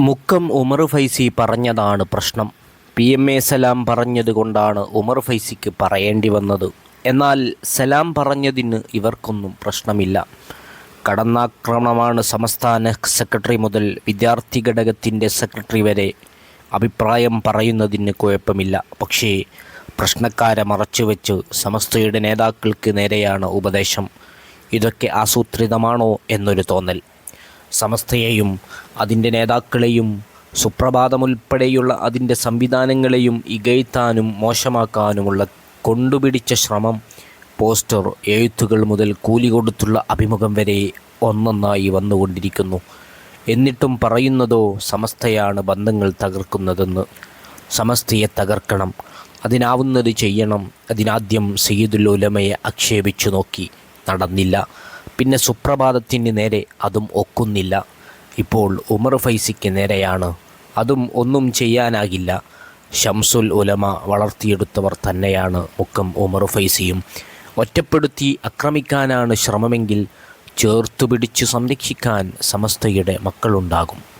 മുക്കം ഉമർ ഫൈസി പറഞ്ഞതാണ് പ്രശ്നം. P M A സലാം പറഞ്ഞതുകൊണ്ടാണ് ഉമർ ഫൈസിക്ക് പറയേണ്ടി വന്നത്. എന്നാൽ സലാം പറഞ്ഞതിന് ഇവർക്കൊന്നും പ്രശ്നമില്ല. കടന്നാക്രമണമാണ് സംസ്ഥാന സെക്രട്ടറി മുതൽ വിദ്യാർത്ഥി ഘടകത്തിന്റെ സെക്രട്ടറി വരെ അഭിപ്രായം പറയുന്നതിന് കുഴപ്പമില്ല. പക്ഷേ പ്രശ്നക്കാരെ മറച്ചുവെച്ച് സമസ്തയുടെ നേതാക്കൾക്ക് നേരെയാണ് ഉപദേശം. ഇതൊക്കെ ആസൂത്രിതമാണോ എന്നൊരു തോന്നൽ. സമസ്തയെയും അതിന്റെ നേതാക്കളെയും സുപ്രഭാതമുൾപ്പെടെയുള്ള അതിന്റെ സംവിധാനങ്ങളെയും ഇകഴ്ത്താനും മോശമാക്കാനുമുള്ള കൊണ്ടുപിടിച്ച ശ്രമം പോസ്റ്റർ എഴുത്തുകൾ മുതൽ കൂലി കൊടുത്തുള്ള അഭിമുഖം വരെ ഒന്നൊന്നായി വന്നുകൊണ്ടിരിക്കുന്നു. എന്നിട്ടും പറയുന്നതോ സമസ്തയാണ് ബന്ധങ്ങൾ തകർക്കുന്നതെന്ന്. സമസ്തയെ തകർക്കണം. അതിനാവുന്നത് ചെയ്യണം. അതിനാദ്യം സയ്യിദുൽ ഉലമയെ ആക്ഷേപിച്ചു നോക്കി. നടന്നില്ല. പിന്നെ സുപ്രഭാതത്തിന് നേരെ അതും ഒക്കുന്നില്ല. ഇപ്പോൾ ഉമർ ഫൈസിക്ക് നേരെയാണ്. അതും ഒന്നും ചെയ്യാനാകില്ല. ഷംസുൽ ഉലമ വളർത്തിയെടുത്തവർ തന്നെയാണ് മുക്കം ഉമർ ഫൈസിയും. ഒറ്റപ്പെടുത്തി ആക്രമിക്കാനാണ് ശ്രമമെങ്കിൽ ചേർത്തുപിടിച്ച് സംരക്ഷിക്കാൻ സമസ്തയുടെ മക്കളുണ്ടാകും.